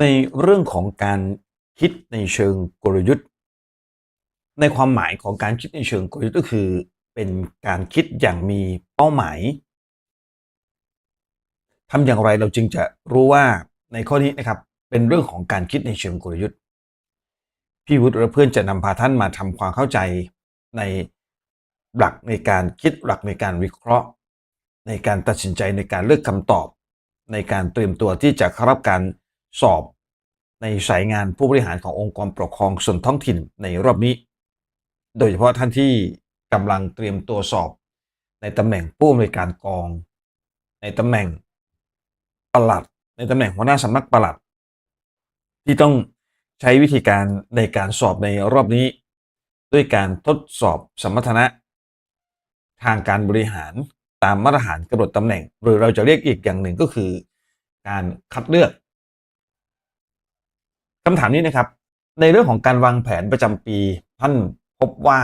ในเรื่องของการคิดในเชิงกลยุทธ์ ในความหมายของการคิดในเชิงกลยุทธ์ก็คือ เป็นการคิดอย่างมีเป้าหมายทำอย่างไรเราจึงจะรู้ว่าในข้อนี้นะครับเป็นเรื่องของการคิดในเชิงกลยุทธ์ พี่วุฒิและเพื่อนจะนำพาท่านมาทำความเข้าใจในหลักในการคิดหลักในการวิเคราะห์ ในการตัดสินใจในการเลือกคำตอบ ในการเตรียมตัวที่จะเข้ารับการ สอบ ในสายงานผู้บริหารขององค์กรปกครองส่วนท้องถิ่นในรอบนี้ โดยเฉพาะท่านที่กำลังเตรียมตัวสอบ ในตำแหน่งผู้อำนวยการกอง ในตำแหน่งปลัด ในตำแหน่งหัวหน้าสำนักปลัด ที่ต้องใช้วิธีการในการสอบในรอบนี้ ด้วยการทดสอบสมรรถนะ ทางการบริหารตามมาตรฐานกำหนดตำแหน่ง หรือเราจะเรียกอีกอย่างหนึ่งก็คือ การคัดเลือกำถามนี้นะครับ ในเรื่องของการวางแผนประจำปี ท่านพบว่า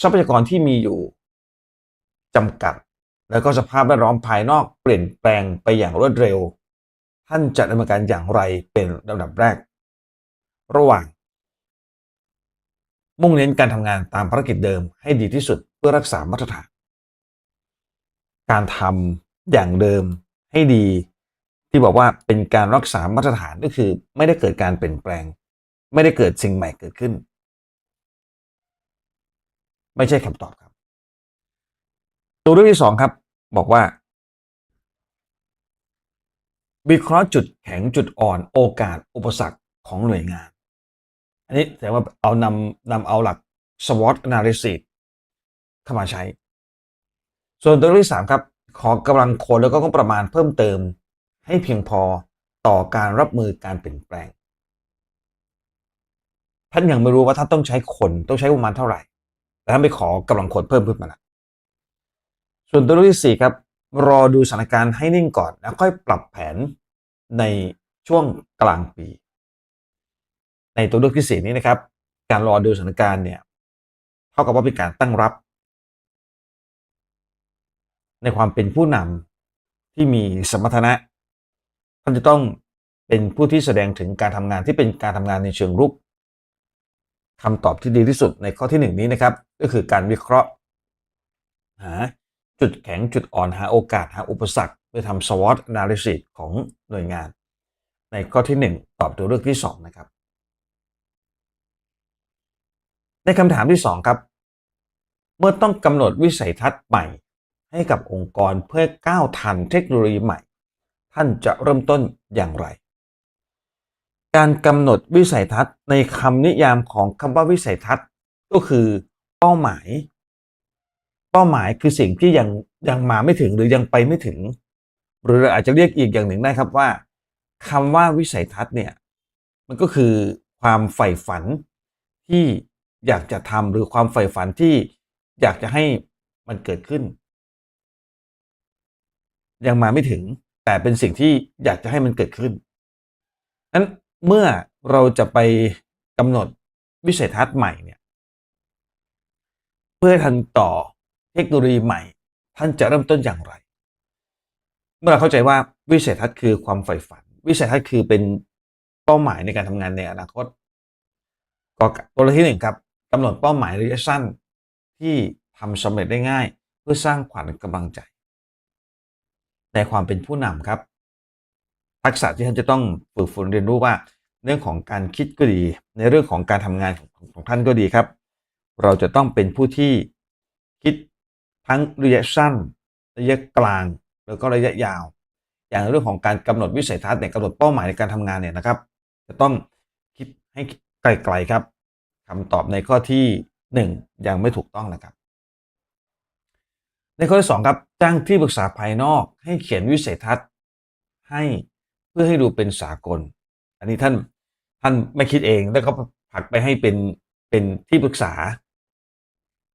ทรัพยากรที่มีอยู่จำกัด แล้วก็สภาพแวดล้อมภายนอกเปลี่ยนแปลงไปอย่างรวดเร็ว ท่านจะดำเนินการอย่างไรเป็นลำดับแรก ระหว่าง มุ่งเน้นการทำงานตามภารกิจเดิมให้ดีที่สุดเพื่อรักษามาตรฐานการทำอย่างเดิมให้ดี ที่บอกว่าเป็นการรักษามาตรฐานก็คือ ไม่ได้เกิดการเปลี่ยนแปลง ไม่ได้เกิดสิ่งใหม่เกิดขึ้น ไม่ใช่คำตอบครับ ตัวเรื่องที่สองครับ บอกว่าวิเคราะห์จุดแข็งจุดอ่อนโอกาสอุปสรรคของหน่วยงาน อันนี้แสดงว่าเอานำนำเอาหลัก SWOT analysis เข้ามาใช้ ส่วนตัวเรื่องที่สามครับ ขอกำลังคนแล้วก็งบประมาณเพิ่มเติม ให้เพียงพอต่อการรับมือการเปลี่ยนแปลง ท่านยังไม่รู้ว่าท่านต้องใช้คนต้องใช้ประมาณเท่าไหร่ แต่ท่านไปขอกำลังคนเพิ่มขึ้นมาละส่วนตัวเรื่องที่สี่ครับ รอดูสถานการณ์ให้นิ่งก่อน แล้วค่อยปรับแผนในช่วงกลางปี ในตัวเลือกที่สี่นี้นะครับ การรอดูสถานการณ์เนี่ยเท่ากับว่าเป็นการตั้งรับ ในความเป็นผู้นำที่มีสมรรถนะ ท่านจะต้องเป็นผู้ที่แสดงถึงการทำงานที่เป็นการทำงานในเชิงรุกคำตอบที่ดีที่สุดในข้อที่หนึ่งนี้นะครับ ก็คือการวิเคราะห์ หาจุดแข็งจุดอ่อนหาโอกาสหาอุปสรรคเพื่อทำ SWOT analysis ของหน่วยงาน ในข้อที่หนึ่งตอบตัวเลือกที่สองนะครับ ในคำถามที่สองครับ เมื่อต้องกำหนดวิสัยทัศน์ใหม่ให้กับองค์กรเพื่อก้าวทันเทคโนโลยีใหม่ ท่านจะเริ่มต้นอย่างไร การกำหนดวิสัยทัศน์ในคำนิยามของคำว่าวิสัยทัศน์ก็คือเป้าหมาย เป้าหมายคือสิ่งที่ยังยังมาไม่ถึงหรือยังไปไม่ถึง หรือเราอาจจะเรียกอีกอย่างหนึ่งได้ครับว่าคำว่าวิสัยทัศน์เนี่ยมันก็คือความใฝ่ฝันที่อยากจะทำหรือความใฝ่ฝันที่อยากจะให้มันเกิดขึ้น ยังมาไม่ถึง แต่เป็นสิ่งที่อยากจะให้มันเกิดขึ้นนั้นเมื่อเราจะไปกำหนดวิสัยทัศน์ใหม่เนี่ยเพื่อทันต่อเทคโนโลยีใหม่ ท่านจะเริ่มต้นอย่างไร เมื่อเราเข้าใจว่าวิสัยทัศน์คือความใฝ่ฝัน วิสัยทัศน์คือเป็นเป้าหมายในการทำงานในอนาคตก็ตัวที่หนึ่งครับกำหนดเป้าหมายระยะสั้นที่ทำสำเร็จได้ง่าย เพื่อสร้างขวัญกำลังใจ ในความเป็นผู้นำครับ ทักษะที่ท่านจะต้องฝึกฝนเรียนรู้ว่า เรื่องของการคิดก็ดี ในเรื่องของการทำงานของของท่านก็ดีครับ เราจะต้องเป็นผู้ที่คิดทั้งระยะสั้น ระยะกลาง แล้วก็ระยะยาว อย่างเรื่องของการกำหนดวิสัยทัศน์เนี่ยกำหนดเป้าหมายในการทำงานเนี่ยนะครับ จะต้องคิดให้ไกลๆครับคำตอบในข้อที่หนึ่งยังไม่ถูกต้องนะครับ ในข้อที่สองครับ จ้างที่ปรึกษาภายนอก ให้เขียนวิสัยทัศน์ ให้เพื่อให้ดูเป็นสากล อันนี้ท่านท่านไม่คิดเองแล้วก็ผลักไปให้เป็นเป็นที่ปรึกษา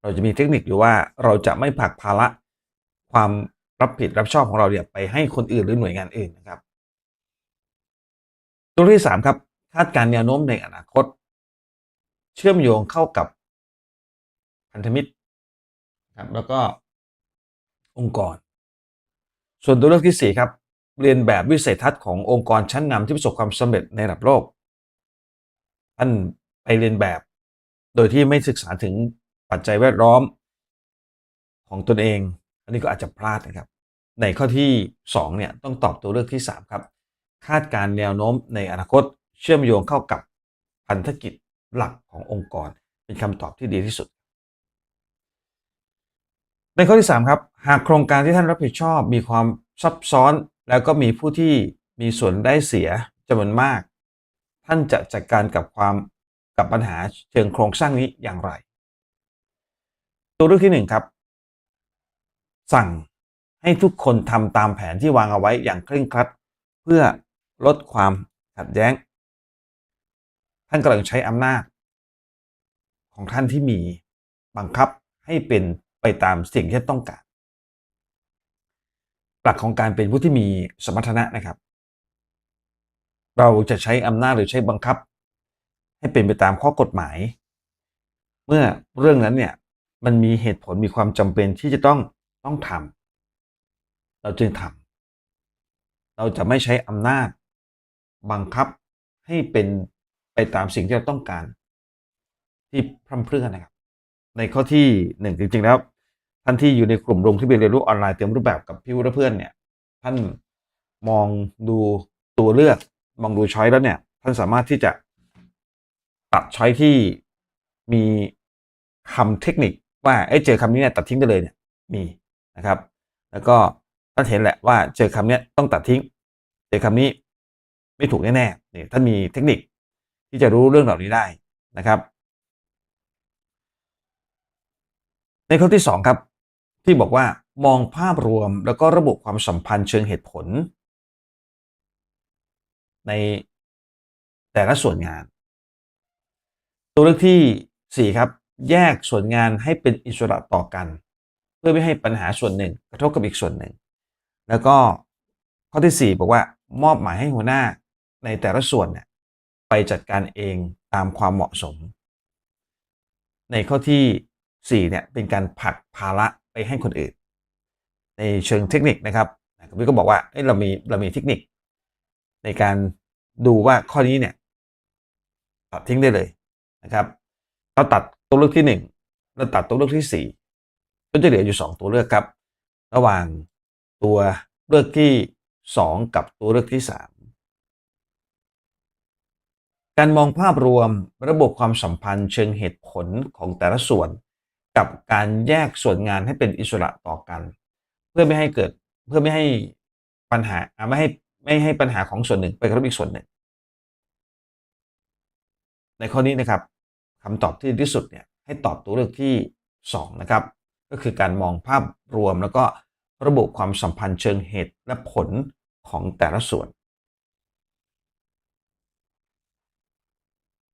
เราจะมีเทคนิคอยู่ว่าเราจะไม่ผลักภาระความรับผิดรับชอบของเราเนี่ยไปให้คนอื่นหรือหน่วยงานอื่นนะครับตัวที่สามครับคาดการณ์แนวโน้มในอนาคต เชื่อมโยงเข้ากับพันธมิตรครับแล้วก็ องค์กร ส่วนตัวเลือกที่สี่ครับ เรียนแบบวิสัยทัศน์ขององค์กรชั้นนำที่ประสบความสำเร็จในระดับโลกท่านไปเรียนแบบ โดยที่ไม่ศึกษาถึงปัจจัยแวดล้อมของตนเอง อันนี้ก็อาจจะพลาดนะครับ ในข้อที่ 2 เนี่ยต้องตอบตัวเลือกที่ 3 ครับ คาดการณ์แนวโน้มในอนาคตเชื่อมโยงเข้ากับพันธกิจหลักขององค์กร เป็นคำตอบที่ดีที่สุด ในข้อที่ 3 ครับ หากโครงการที่ท่านรับผิดชอบ มีความซับซ้อน แล้วก็มีผู้ที่มีส่วนได้เสียจำนวนมาก ท่านจะจัดการกับความกับปัญหาเชิงโครงสร้างนี้อย่างไร ตัวเลือกที่หนึ่งครับ สั่งให้ทุกคนทำตามแผนที่วางเอาไว้อย่างเคร่งครัด เพื่อลดความขัดแย้ง ท่านกำลังใช้อำนาจ ของท่านที่มีบังคับให้เป็น ไปตามสิ่งที่ต้องการ หลักของการเป็นผู้ที่มีสมรรถนะนะครับ เราจะใช้อำนาจหรือใช้บังคับ ให้เป็นไปตามข้อกฎหมาย เมื่อเรื่องนั้นเนี่ยมันมีเหตุผลมีความจำเป็นที่จะต้องต้องทำเราจึงทำเราจะไม่ใช้อำนาจบังคับให้เป็นไปตามสิ่งที่เราต้องการ ที่พร่ำเพรื่อนะครับ ในข้อที่หนึ่งจริงๆแล้ว ท่านที่อยู่ในกลุ่มลงที่เรียนรู้ออนไลน์เต็มรูปแบบกับพี่วุฒิเพื่อนเนี่ย ท่านมองดูตัวเลือกมองดูช้อยแล้วเนี่ย ท่านสามารถที่จะตัดช้อยที่มีคำเทคนิคว่าเอ้เจอคำนี้เนี่ยตัดทิ้งได้เลยเนี่ยมีนะครับ แล้วก็ท่านเห็นแหละว่าเจอคำเนี้ยต้องตัดทิ้ง เจอคำนี้ไม่ถูกแน่ๆเนี่ยท่านมีเทคนิคที่จะรู้เรื่องเหล่านี้ได้นะครับ ในข้อที่สองครับ ที่บอกว่ามองภาพรวมแล้วก็ระบุความสัมพันธ์เชิงเหตุผล ในแต่ละส่วนงาน ตัวเลือกที่ 4 ครับ แยกส่วนงานให้เป็นอิสระต่อกัน เพื่อไม่ให้ปัญหาส่วนหนึ่ง กระทบกับอีกส่วนหนึ่ง แล้วก็ข้อที่ 4 บอกว่ามอบหมายให้หัวหน้าในแต่ละส่วนเนี่ยไปจัดการเองตามความเหมาะสม ในข้อที่ 4 เนี่ยเป็นการผลักภาระ ไปให้คนอื่น ในเชิงเทคนิคนะครับคุณพี่ก็บอกว่าเเรามีเรามีเทคนิค ในการดูว่าข้อนี้เนี่ยตัดทิ้งได้เลยนะครับเราตัดตัวเลือกที่ 1 เราตัดตัวเลือกที่ 4 ก็จะเหลืออยู่ 2 ตัวเลือกครับ ระหว่างตัวเลือกที่ 2 กับตัวเลือกที่ 3 การมองภาพรวมระบบความสัมพันธ์เชิงเหตุผลของแต่ละส่วน กับการแยกส่วนงานให้เป็นอิสระต่อกัน เพื่อไม่ให้เกิดเพื่อไม่ให้ปัญหาไม่ให้ไม่ให้ปัญหาของส่วนหนึ่งไปกระทบอีกส่วนหนึ่ง ในข้อนี้นะครับคำตอบที่ดีที่สุดเนี่ยให้ตอบตัวเลือกที่ 2 นะครับ ก็คือการมองภาพรวมแล้วก็ระบุความสัมพันธ์เชิงเหตุและผลของแต่ละส่วน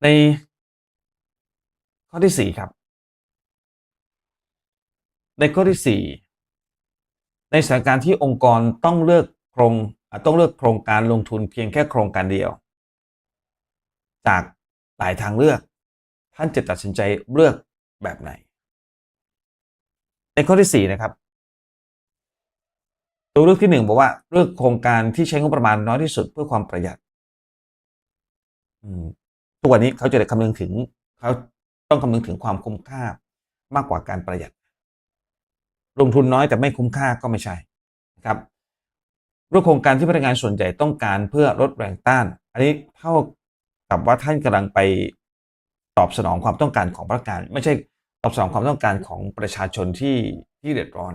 ในข้อที่ 4 ครับ ในข้อที่ 4 ในสถานการณ์ที่องค์กรต้องเลือกโครงต้องเลือกโครงการลงทุนเพียงแค่โครงการเดียว จากหลายทางเลือก ท่านจะตัดสินใจเลือกแบบไหน ในข้อที่ 4 นะครับ ตัวเลือกที่ 1 บอกว่าเลือกโครงการที่ใช้งบประมาณน้อยที่สุดเพื่อความประหยัดทุกวันนี้เขาจะได้คำนึงถึงเขาต้องคำนึงถึงความคุ้มค่ามากกว่าการประหยัด ลงทุนน้อยแต่ไม่คุ้มค่าก็ไม่ใช่นะครับรูปโครงการที่พนักงานส่วนใหญ่ต้องการเพื่อลดแรงต้าน อันนี้เท่ากับว่าท่านกำลังไปตอบสนองความต้องการของพนักงาน ไม่ใช่ตอบสนองความต้องการของประชาชนที่ที่เดือดร้อน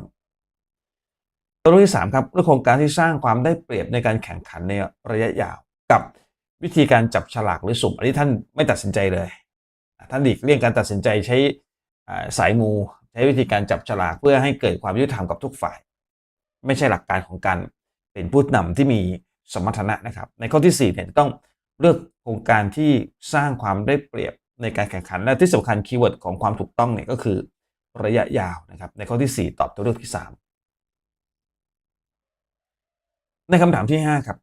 ตัวที่3ครับรูปโครงการที่สร้างความได้เปรียบในการแข่งขันในระยะยาว กับวิธีการจับฉลากหรือสุ่มอันนี้ท่านไม่ตัดสินใจเลย ท่านหลีกเลี่ยงการตัดสินใจใช้สายมู ใช้วิธีการจับฉลากเพื่อให้เกิดความยุติธรรมกับทุกฝ่าย ไม่ใช่หลักการของการเป็นผู้นำที่มีสมรรถนะนะครับ ในข้อที่4เนี่ยต้องเลือกโครงการที่สร้างความได้เปรียบในการแข่งขันและที่สำคัญคีย์เวิร์ดของความถูกต้องเนี่ยก็คือระยะยาวนะครับ ในข้อที่ 4 ตอบตัวเลือกที่ 3 ในคำถามที่ 5 ครับ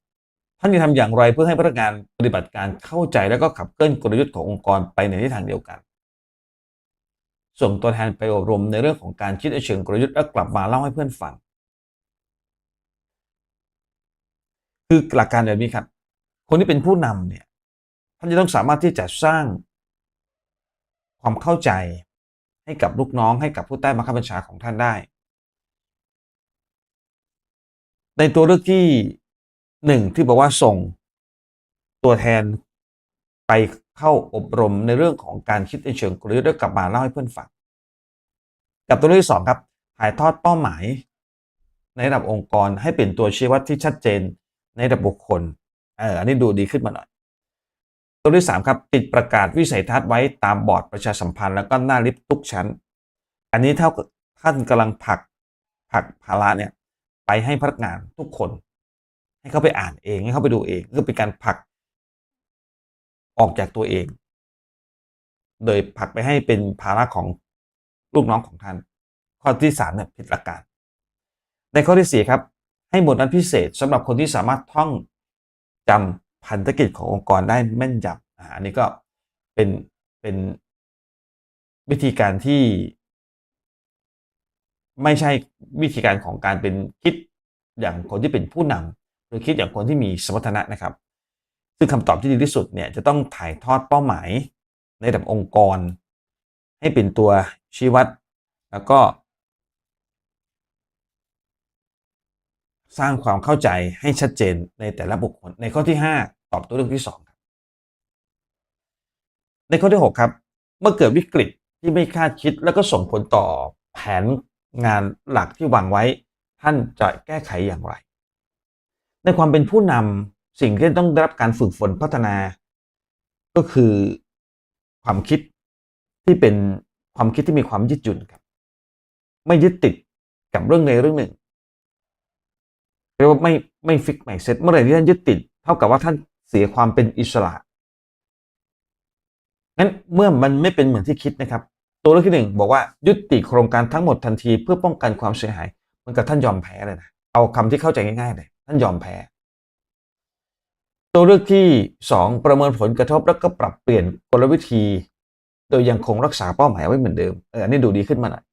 ท่านจะทำอย่างไรเพื่อให้พนักงานปฏิบัติการเข้าใจแล้วก็ขับเคลื่อนกลยุทธ์ขององค์กรไปในทิศทางเดียวกัน ส่งตัวแทนไปอบรมในเรื่องของการคิดเชิงกลยุทธ์แล้วกลับมาเล่าให้เพื่อนฟัง คือหลักการแบบนี้ครับ คนที่เป็นผู้นำเนี่ยท่านจะต้องสามารถที่จะสร้างความเข้าใจให้กับลูกน้องให้กับผู้ใต้บังคับบัญชาของท่านได้ ในตัวเลือกที่หนึ่งที่บอกว่าส่งตัวแทน ไปเข้าอบรมในเรื่องของการคิดในเชิงกลยุทธ์แล้วกลับมาเล่าให้เพื่อนฟังกับตัวเลือกที่สองครับถ่ายทอดเป้าหมาย ในระดับองค์กรให้เป็นตัวชี้วัดที่ชัดเจนในระดับบุคคลเอออันนี้ดูดีขึ้นมาหน่อย ตัวที่สามครับติดประกาศวิสัยทัศน์ไว้ตามบอร์ดประชาสัมพันธ์แล้วก็หน้าลิฟต์ทุกชั้น อันนี้เท่ากับท่านกำลังผลักผลักภาระเนี่ยไปให้พนักงานทุกคน ให้เขาไปอ่านเองให้เขาไปดูเองก็เป็นการผลัก ออกจากตัวเอง โดยผลักไปให้เป็นภาระของลูกน้องของท่าน ข้อที่สามเนี่ยผิดหลักการ ในข้อที่สี่ครับ ให้หมวดนั้นพิเศษสำหรับคนที่สามารถท่องจำพันธกิจขององค์กรได้แม่นยำอันนี้ก็เป็นเป็นวิธีการที่ไม่ใช่วิธีการของการเป็นคิดอย่างคนที่เป็นผู้นำหรือคิดอย่างคนที่มีสมรรถนะนะครับ ซึ่งคำตอบที่ดีที่สุดเนี่ยจะต้องถ่ายทอดเป้าหมายในระดับองค์กร ให้เป็นตัวชี้วัด แล้วก็ สร้างความเข้าใจให้ชัดเจนในแต่ละบุคคล ในข้อที่ 5 ตอบตัวเลือกที่2ครับในข้อที่ 6 ครับ เมื่อเกิดวิกฤตที่ไม่คาดคิด แล้วก็ส่งผลต่อแผนงานหลักที่วางไว้ ท่านจะแก้ไขอย่างไร ในความเป็นผู้นำ สิ่งที่ต้องได้รับการฝึกฝนพัฒนา ก็คือความคิดที่เป็นความคิดที่มีความยืดหยุ่นครับ ไม่ยึดติดกับเรื่องใดเรื่องหนึ่งเรียกว่าไม่ไม่ฟิกไม่เซ็ตเมื่อไหร่ที่ท่านยึดติด เท่ากับว่าท่านเสียความเป็นอิสระงั้นเมื่อมันไม่เป็นเหมือนที่คิดนะครับ ตัวเลือกที่หนึ่งบอกว่ายุติโครงการทั้งหมดทันทีเพื่อป้องกันความเสียหาย มันกับท่านยอมแพ้เลยนะเอาคำที่เข้าใจง่ายๆเลยท่านยอมแพ้ ตัวเลือกที่สองประเมินผลกระทบแล้วก็ปรับเปลี่ยนกลวิธี โดยยังคงรักษาเป้าหมายไว้เหมือนเดิมเอออันนี้ดูดีขึ้นมาหน่อย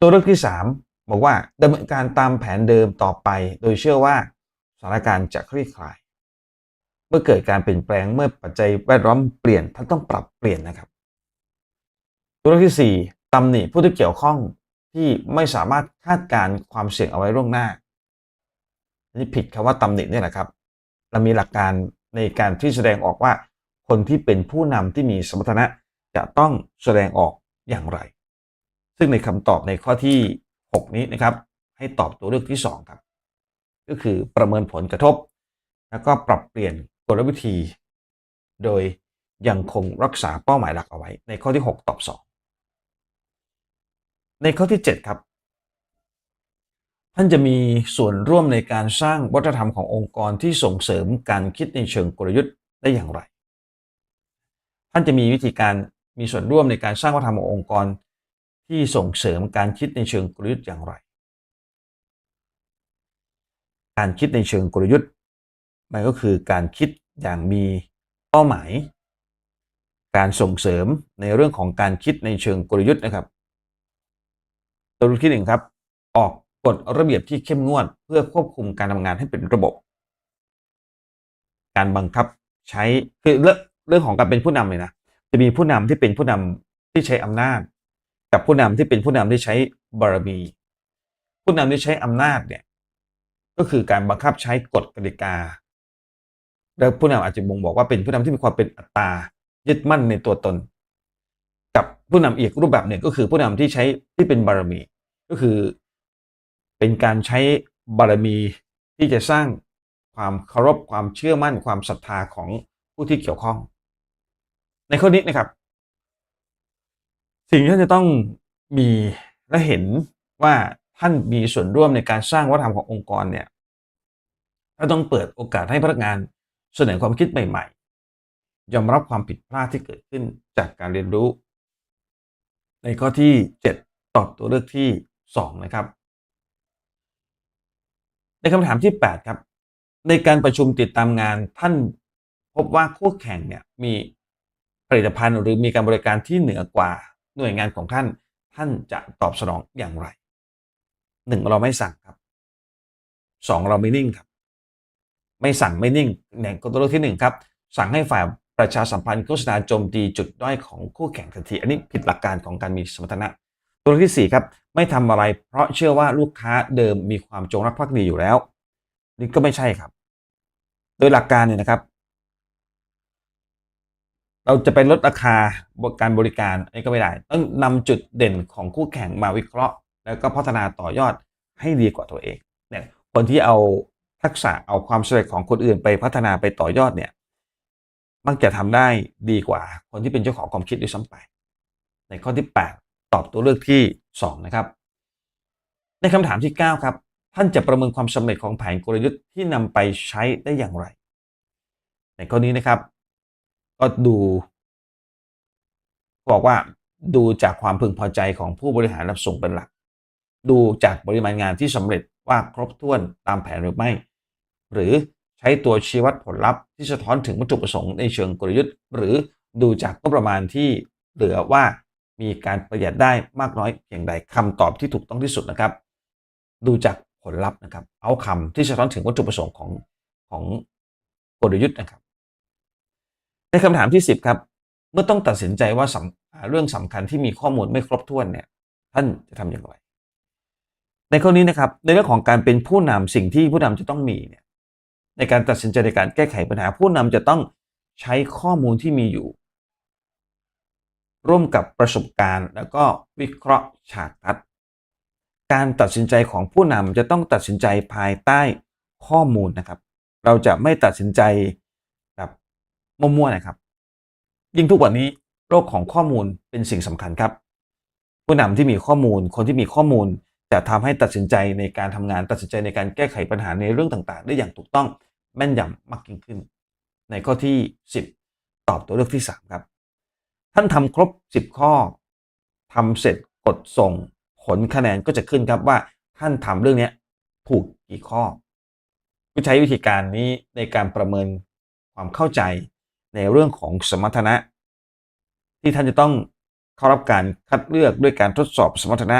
ตัวเลือกที่สามบอกว่าดำเนินการตามแผนเดิมต่อไป โดยเชื่อว่าสถานการณ์จะคลี่คลาย เมื่อเกิดการเปลี่ยนแปลงเมื่อปัจจัยแวดล้อมเปลี่ยนท่านต้องปรับเปลี่ยนนะครับ ตัวเลือกที่สี่ตำหนิผู้ที่เกี่ยวข้องที่ไม่สามารถคาดการณ์ความเสี่ยงเอาไว้ล่วงหน้าอันนี้ผิดคำว่าตำหนินี่แหละครับ เรามีหลักการในการที่แสดงออกว่า คนที่เป็นผู้นำที่มีสมรรถนะจะต้องแสดงออกอย่างไร ซึ่งในคำตอบในข้อที่ 6 นี้นะครับ ให้ตอบตัวเลือกที่ 2 ครับ ก็คือประเมินผลกระทบ แล้วก็ปรับเปลี่ยนกลวิธี โดยยังคงรักษาเป้าหมายหลักเอาไว้ ในข้อที่ 6 ตอบ 2 ในข้อที่ 7 ครับ ท่านจะมีส่วนร่วมในการสร้างวัฒนธรรมขององค์กรที่ส่งเสริมการคิดในเชิงกลยุทธ์ได้อย่างไร ท่านจะมีวิธีการมีส่วนร่วมในการสร้างวัฒนธรรมขององค์กร ที่ส่งเสริมการคิดในเชิงกลยุทธ์อย่างไร การคิดในเชิงกลยุทธ์มันก็คือการคิดอย่างมีเป้าหมาย การส่งเสริมในเรื่องของการคิดในเชิงกลยุทธ์นะครับตัวที่หนึ่งครับ ออก กฎระเบียบที่เข้มงวด เพื่อควบคุมการทำงานให้เป็นระบบ การบังคับใช้คือเรื่องเรื่องของการเป็นผู้นำเลยนะจะมีผู้นำที่เป็นผู้นำที่ใช้อำนาจ กับผู้นำที่เป็นผู้นำที่ใช้บารมี ผู้นำที่ใช้อำนาจเนี่ยก็คือการบังคับใช้กฎกติกา แล้วผู้นำอาจจะบ่งบอกว่าเป็นผู้นำที่มีความเป็นอัตตายึดมั่นในตัวตน กับผู้นำอีกรูปแบบหนึ่งก็คือผู้นำที่ใช้ที่เป็นบารมี ก็คือ เป็นการใช้บารมีที่จะสร้างความเคารพความเชื่อมั่นความศรัทธาของผู้ที่เกี่ยวข้อง ในข้อนี้นะครับ สิ่งที่ท่านจะต้องมีและเห็นว่าท่านมีส่วนร่วมในการสร้างวัฒนธรรมขององค์กรเนี่ยท่านต้องเปิดโอกาสให้พนักงานเสนอความคิดใหม่ๆ ยอมรับความผิดพลาดที่เกิดขึ้นจากการเรียนรู้ ในข้อที่ 7 ตอบตัวเลือกที่ 2 นะครับ ในคำถามที่ 8 ครับ ในการประชุมติดตามงานท่านพบว่าคู่แข่งเนี่ยมีผลิตภัณฑ์หรือมีการบริการที่เหนือกว่าหน่วยงานของท่านท่านจะตอบสนองอย่างไรหนึ่งเราไม่สั่งครับสองเราไม่นิ่งครับ ไม่สั่งไม่นิ่งในกลตัวเลือกที่หนึ่งครับ สั่งให้ฝ่ายประชาสัมพันธ์โฆษณาโจมตีจุดด้อยของคู่แข่งทันที อันนี้ผิดหลักการของการมีสมรรถนะ ตัวที่สี่ครับ ไม่ทำอะไร เพราะเชื่อว่าลูกค้าเดิมมีความจงรักภักดีอยู่แล้ว นี่ก็ไม่ใช่ครับ โดยหลักการเนี่ยนะครับ เราจะไปลดราคาการบริการอันนี้ก็ไม่ได้ ต้องนำจุดเด่นของคู่แข่งมาวิเคราะห์ แล้วก็พัฒนาต่อยอดให้ดีกว่าตัวเองเนี่ยคนที่เอาทักษะเอาความสำเร็จของคนอื่นไปพัฒนาไปต่อยอดเนี่ยมักจะทำได้ดีกว่าคนที่เป็นเจ้าของความคิดด้วยซ้ำไป ในข้อที่ 8 ตอบตัวเลือกที่ 2 นะครับ ในคำถามที่ 9 ครับ ท่านจะประเมินความสำเร็จของแผนกลยุทธ์ที่นำไปใช้ได้อย่างไร ในข้อนี้นะครับ ก็ดูบอกว่าดูจากความพึงพอใจของผู้บริหารรับส่งเป็นหลัก ดูจากปริมาณงานที่สำเร็จว่าครบถ้วนตามแผนหรือไม่ หรือใช้ตัวชี้วัดผลลัพธ์ที่สะท้อนถึงวัตถุประสงค์ในเชิงกลยุทธ์ หรือดูจากงบประมาณที่เหลือว่า มีการประหยัดได้มากน้อยเพียงใดคำตอบที่ถูกต้องที่สุดนะครับ ดูจากผลลัพธ์นะครับ เอาคำที่สะท้อนถึงวัตถุประสงค์ของของกลยุทธ์นะครับ ในคำถามที่ 10 ครับ เมื่อต้องตัดสินใจว่าสเรื่องสำคัญที่มีข้อมูลไม่ครบถ้วนเนี่ย ท่านจะทำอย่างไร ในข้อนี้นะครับ ในเรื่องของการเป็นผู้นำสิ่งที่ผู้นำจะต้องมีเนี่ยในการตัดสินใจในการแก้ไขปัญหาผู้นำจะต้องใช้ข้อมูลที่มีอยู่ ร่วมกับประสบการณ์ แล้วก็วิเคราะห์ฉากทัดการตัดสินใจของผู้นำจะต้องตัดสินใจภายใต้ข้อมูลนะครับ เราจะไม่ตัดสินใจแบบมั่วๆนะครับ ยิ่งทุกวันนี้โลกของข้อมูลเป็นสิ่งสำคัญครับ ผู้นำที่มีข้อมูล คนที่มีข้อมูลจะทำให้ตัดสินใจในการทำงานตัดสินใจในการแก้ไขปัญหาในเรื่องต่างๆ ได้อย่างถูกต้องแม่นยำมากยิ่งขึ้น ในข้อที่ 10 ตอบตัวเลือกที่ 3 ครับ ท่านทำครบ 10 ข้อทำเสร็จกดส่ง ผลคะแนนก็จะขึ้นครับว่าท่านทำเรื่องนี้ถูกกี่ข้อ ก็ใช้วิธีการนี้ในการประเมินความเข้าใจในเรื่องของสมรรถนะ ที่ท่านจะต้องเข้ารับการคัดเลือกด้วยการทดสอบสมรรถนะ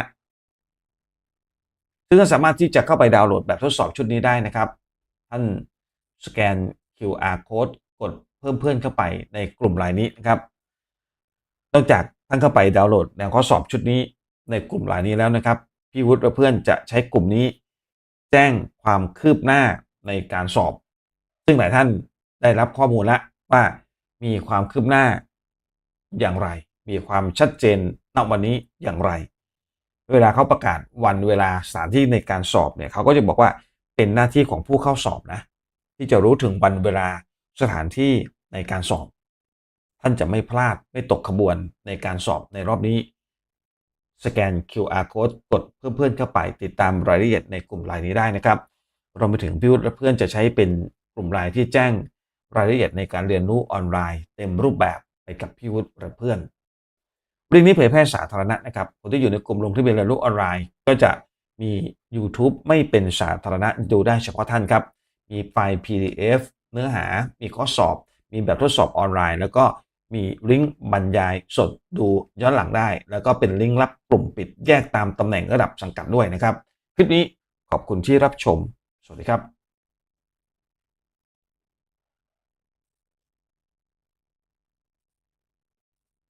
ซึ่งท่านสามารถที่จะเข้าไปดาวน์โหลดแบบทดสอบชุดนี้ได้นะครับ ท่านสแกน QR code กดเพิ่มเพื่อนเข้าไปในกลุ่มไลน์นี้นะครับ นอกจากท่านเข้าไปดาวน์โหลดแนวข้อสอบชุดนี้ในกลุ่มไลน์นี้แล้วนะครับ พี่วุฒิและเพื่อนจะใช้กลุ่มนี้ แจ้งความคืบหน้าในการสอบ ซึ่งหลายท่านได้รับข้อมูลแล้วว่ามีความคืบหน้าอย่างไร มีความชัดเจนณวันนี้อย่างไร เวลาเขาประกาศวันเวลาสถานที่ในการสอบเนี่ยเขาก็จะบอกว่าเป็นหน้าที่ของผู้เข้าสอบนะ ที่จะรู้ถึงวันเวลาสถานที่ในการสอบ ท่านจะไม่พลาดไม่ตกขบวนในการสอบในรอบนี้ สแกน QR code กดเพื่อเพื่อนเข้าไปติดตามรายละเอียดในกลุ่มไลน์นี้ได้นะครับรวมไปถึงพี่วุฒิและเพื่อนจะใช้เป็นกลุ่มไลน์ที่แจ้งรายละเอียดในการเรียนรู้ออนไลน์ เต็มรูปแบบไปกับพี่วุฒิและเพื่อนเรื่องนี้เผยแพร่สาธารณะนะครับคนที่อยู่ในกลุ่มลงทะเบียนเรียนรู้ออนไลน์ ก็จะมี YouTube ไม่เป็นสาธารณะดูได้เฉพาะท่านครับ มีไฟล์ PDF เนื้อหา มีข้อสอบ มีแบบทดสอบออนไลน์ แล้วก็ มีลิงก์บรรยายสดดูย้อนหลังได้ แล้วก็เป็นลิงก์ลับกลุ่มปิดแยกตามตำแหน่งระดับสังกัดด้วยนะครับ คลิปนี้ขอบคุณที่รับชม สวัสดีครับ